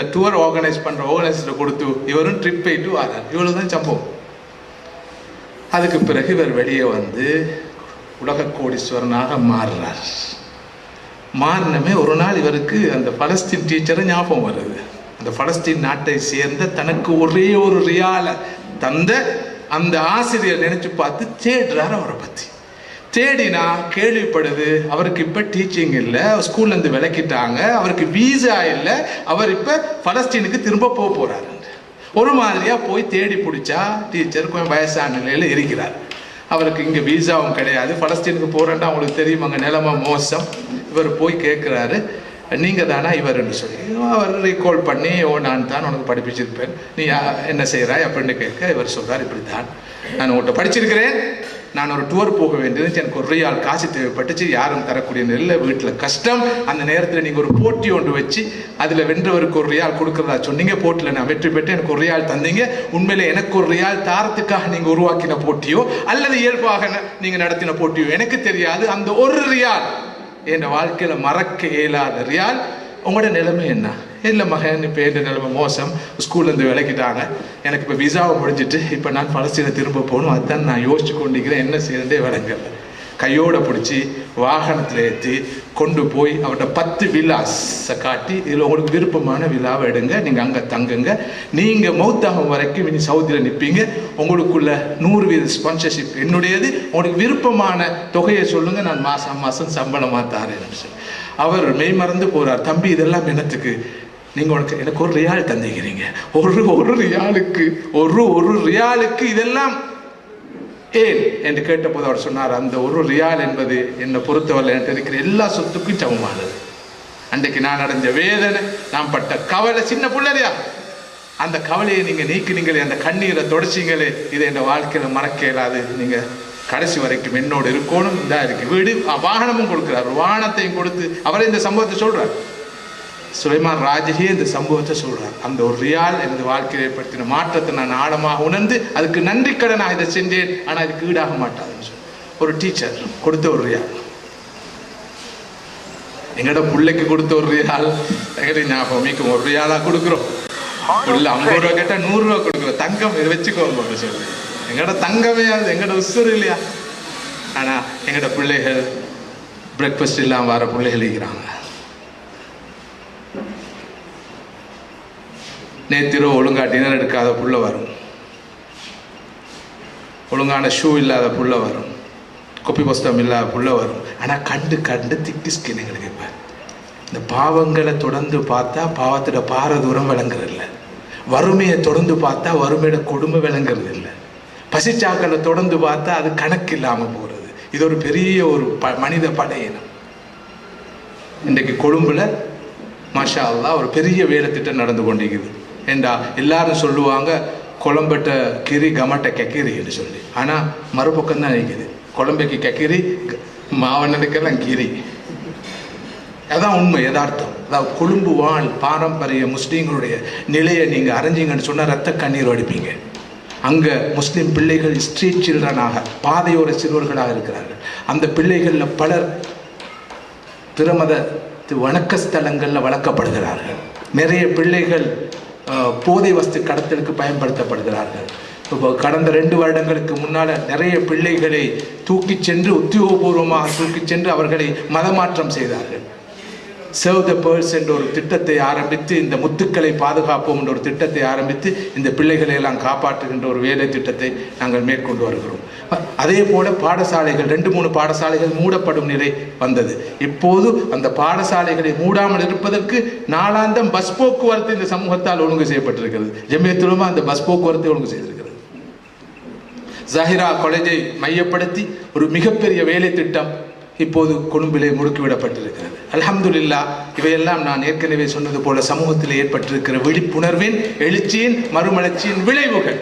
Tour organise பண்ணுற organiser கொடுத்து இவரும் ட்ரிப் போயிட்டு வரார். இவ்வளோ தான் சம்பவம். அதுக்கு பிறகு இவர் வெளியே வந்து உலக கோடீஸ்வரனாக மாறுறார். மாறினமே ஒரு நாள் இவருக்கு அந்த பலஸ்தீன் டீச்சரை ஞாபகம் வருது. அந்த பலஸ்தீன் நாட்டை சேர்ந்த தனக்கு ஒரே ஒரு ரியால தந்த அந்த ஆசிரியர் நினைச்சு பார்த்து தேடுறார் அவரை பற்றி தேடினா கேள்விப்படுது அவருக்கு இப்ப டீச்சிங் இல்லை ஸ்கூல்ல இருந்து விளக்கிட்டாங்க அவருக்கு வீசா இல்லை அவர் இப்ப பலஸ்தீனுக்கு திரும்ப போக போறாரு. ஒரு மாதிரியா போய் தேடி பிடிச்சா டீச்சர் கொஞ்சம் வயசான நிலையில இருக்கிறார். அவருக்கு இங்க வீசாவும் கிடையாது பலஸ்தீனுக்கு போறேன்டா அவங்களுக்கு தெரியும் அங்க நிலைமை மோசம். இவர் போய் கேட்குறாரு நீங்க தானா இவர்னு சொல்லி. அவர் ரீகால் பண்ணி ஓ நான் தான் உனக்கு படிப்பிச்சிருப்பேன். நீ யா- என்ன செய்கிறாய் அப்படின்னு கேட்க இவர் சொல்றார் இப்படி தான் நான் உங்கள்கிட்ட படிச்சிருக்கிறேன். நான் ஒரு டூர் போக வேண்டியது எனக்கு ஒரு ரியால் காசு தேவைப்பட்டுச்சு யாரும் தரக்கூடிய நெல்ல வீட்டில். கஷ்டம். அந்த நேரத்தில் நீங்கள் ஒரு போட்டி ஒன்று வச்சு அதில் வென்றவருக்கு ஒரு ரியால் கொடுக்குறதா சொன்னீங்க போட்டியில் நான் வெற்றி பெற்று எனக்கு ஒரு ரியால் தந்தீங்க. உண்மையில் எனக்கு ஒரு ரியால் தாரத்துக்காக நீங்கள் உருவாக்கின போட்டியோ அல்லது இயல்பாக நீங்கள் நடத்தின போட்டியோ எனக்கு தெரியாது. அந்த ஒரு ரியால் என் வாழ்க்கையில் மறக்க இயலாத ரியால் உங்களோட நிலைமை என்ன? இல்லை மகன் இப்போ என் நிலைமை? மோசம். ஸ்கூல்லேருந்து விளக்கிட்டாங்க எனக்கு இப்போ விசாவை முடிஞ்சிட்டு இப்போ நான் பலஸ்தீனை திரும்ப போகணும். அதுதான் நான் யோசிச்சு கொண்டிருக்கிறேன். என்ன செய்யறதே விளங்கல. கையோட பிடிச்சி வாகனத்தில் ஏற்றி கொண்டு போய் அவர்கிட்ட பத்து விலாஸை காட்டி இதில் உங்களுக்கு விருப்பமான விழாவை எடுங்க நீங்கள் அங்கே தங்குங்க. நீங்கள் மௌத்தாகும் வரைக்கும் இனி சவுதியில் நிற்பீங்க உங்களுக்குள்ள நூறு வீத ஸ்பான்சர்ஷிப் என்னுடையது. உங்களுக்கு விருப்பமான தொகையை சொல்லுங்க நான் மாதம் மாதம் சம்பளமாக தாரேன். அவர் மெய் மறந்து போகிறார் தம்பி இதெல்லாம் என்னத்துக்கு? நீங்கள் உனக்கு எனக்கு ஒரு ரியால் தந்திக்கிறீங்க. ஒரு ஒரு ரியாலுக்கு ஒரு ஒரு ரியாலுக்கு இதெல்லாம் ஏன்? என்று கேட்டபோது அவர் சொன்னார் அந்த ஒரு ரியால் என்பது என்னை பொறுத்தவரை என்கிட்ட இருக்கிற எல்லா சொத்துக்கும் சமமானது. அன்றைக்கு நான் அடைஞ்ச வேதனை நான் பட்ட கவலை சின்ன பிள்ளையா அந்த கவலையை நீங்கள் நீக்கினீங்களே அந்த கண்ணீரை தொடச்சிங்களே இது என் வாழ்க்கையில் மறக்க இயலாது. நீங்கள் கடைசி வரைக்கும் என்னோடு இருக்கணும் இதாக இருக்கு. வீடு வாகனமும் கொடுக்குறார் வாகனத்தையும் கொடுத்து அவரே இந்த சம்பவத்தை சொல்கிறார் சுலைமான் ராஜகே இந்த சம்பவத்தை சொல்கிறார் அந்த ஒரு ரியால் எனது வாழ்க்கையில் ஏற்படுத்தின மாற்றத்தை நான் ஆழமாக உணர்ந்து அதுக்கு நன்றி கடன் நான் இதை செஞ்சேன். ஆனா அதுக்கு ஈடாக மாட்டாதுன்னு சொல்லி ஒரு டீச்சர் கொடுத்த ஒரு ரியால். எங்கட பிள்ளைக்கு கொடுத்த ஒரு ரியால். எங்களுக்கு ஞாபகம் மீக்கும் ஒரு ரியாலாக கொடுக்குறோம். புள்ள ஐம்பது ரூபா கேட்டா நூறு ரூபா கொடுக்குறோம். தங்கம் இதை வச்சுக்கோங்க அப்படின்னு சொல்லி. எங்கட தங்கமே அது எங்கட உசுறு இல்லையா? ஆனா எங்கட பிள்ளைகள் பிரேக்ஃபாஸ்ட் இல்லாமல் வர பிள்ளைகள் இருக்கிறாங்க. நேத்திரோ ஒழுங்கா டின்னர் எடுக்காத புள்ள வரும். ஒழுங்கான ஷூ இல்லாத புள்ள வரும். கொப்பி புஸ்தகம் இல்லாத புள்ள வரும். ஆனால் கண்டு கண்டு திக்கு ஸ்கின் எங்களுக்கு இப்போ இந்த பாவங்களை தொடர்ந்து பார்த்தா பாவத்தோட பார தூரம் விளங்குறதில்ல. வறுமையை தொடர்ந்து பார்த்தா வறுமையோட கொடுமை விளங்குறது இல்லை பசிச்சாக்களை தொடர்ந்து பார்த்தா அது கணக்கு இல்லாமல் போகிறது இது ஒரு பெரிய ஒரு ப மனித படையினம். இன்றைக்கு கொழும்புல மாஷா அல்லாஹ் ஒரு பெரிய வேலை திட்டம் நடந்து கொண்டிருக்குது. ஏண்டா எல்லாரும் சொல்லுவாங்க கொழம்பட்ட கிரி கமட்ட கக்கிரின்னு சொல்லி. ஆனால் மறுபக்கம் தான் இருக்குது குழம்பைக்கு கெக்கிரி க- கிரி. அதான் உண்மை யதார்த்தம். அதாவது கொழும்பு வாழ் பாரம்பரிய முஸ்லீம்களுடைய நிலையை நீங்கள் அறிஞ்சீங்கன்னு சொன்னால் ரத்த கண்ணீர் வடிப்பீங்க. அங்கே முஸ்லீம் பிள்ளைகள் ஸ்ட்ரீட் சில்ட்ரனாக பாதையோர சிறுவர்களாக இருக்கிறார்கள். அந்த பிள்ளைகளில் பலர் பிரமத வணக்க ஸ்தலங்களில் வளர்க்கப்படுகிறார்கள். நிறைய பிள்ளைகள் போதை வஸ்து கடத்தலுக்கு பயன்படுத்தப்படுகிறார்கள். இப்போ கடந்த ரெண்டு வருடங்களுக்கு முன்னால் நிறைய பிள்ளைகளை தூக்கிச் சென்று உத்தியோகபூர்வமாக தூக்கிச் சென்று அவர்களை மதமாற்றம் செய்தார்கள். சேவ் த பேர்ஸ் என்ற ஒரு திட்டத்தை ஆரம்பித்து இந்த முத்துக்களை பாதுகாப்போம் என்ற ஒரு திட்டத்தை ஆரம்பித்து இந்த பிள்ளைகளை எல்லாம் காப்பாற்றுகின்ற ஒரு வேலை திட்டத்தை நாங்கள் மேற்கொண்டு வருகிறோம். அதே போல பாடசாலைகள் ரெண்டு மூணு பாடசாலைகள் மூடப்படும் நிலை வந்தது. இப்போது அந்த பாடசாலைகளை மூடாமல் இருப்பதற்கு நாளாந்தம் பஸ் போக்குவரத்து இந்த சமூகத்தால் ஒழுங்கு செய்யப்பட்டிருக்கிறது. ஜெமியத்துலமா அந்த பஸ் போக்குவரத்தை ஒழுங்கு செய்திருக்கிறது. ஜஹிரா காலேஜை மையப்படுத்தி ஒரு மிகப்பெரிய வேலை திட்டம் இப்போது கொழும்பிலே முடுக்கிவிடப்பட்டிருக்கிறது. அலமதுல்லா இவையெல்லாம் நான் ஏற்கனவே சொன்னது போல சமூகத்தில் ஏற்பட்டிருக்கிற விழிப்புணர்வின் எழுச்சியின் மறுமலர்ச்சியின் விளைவுகள்.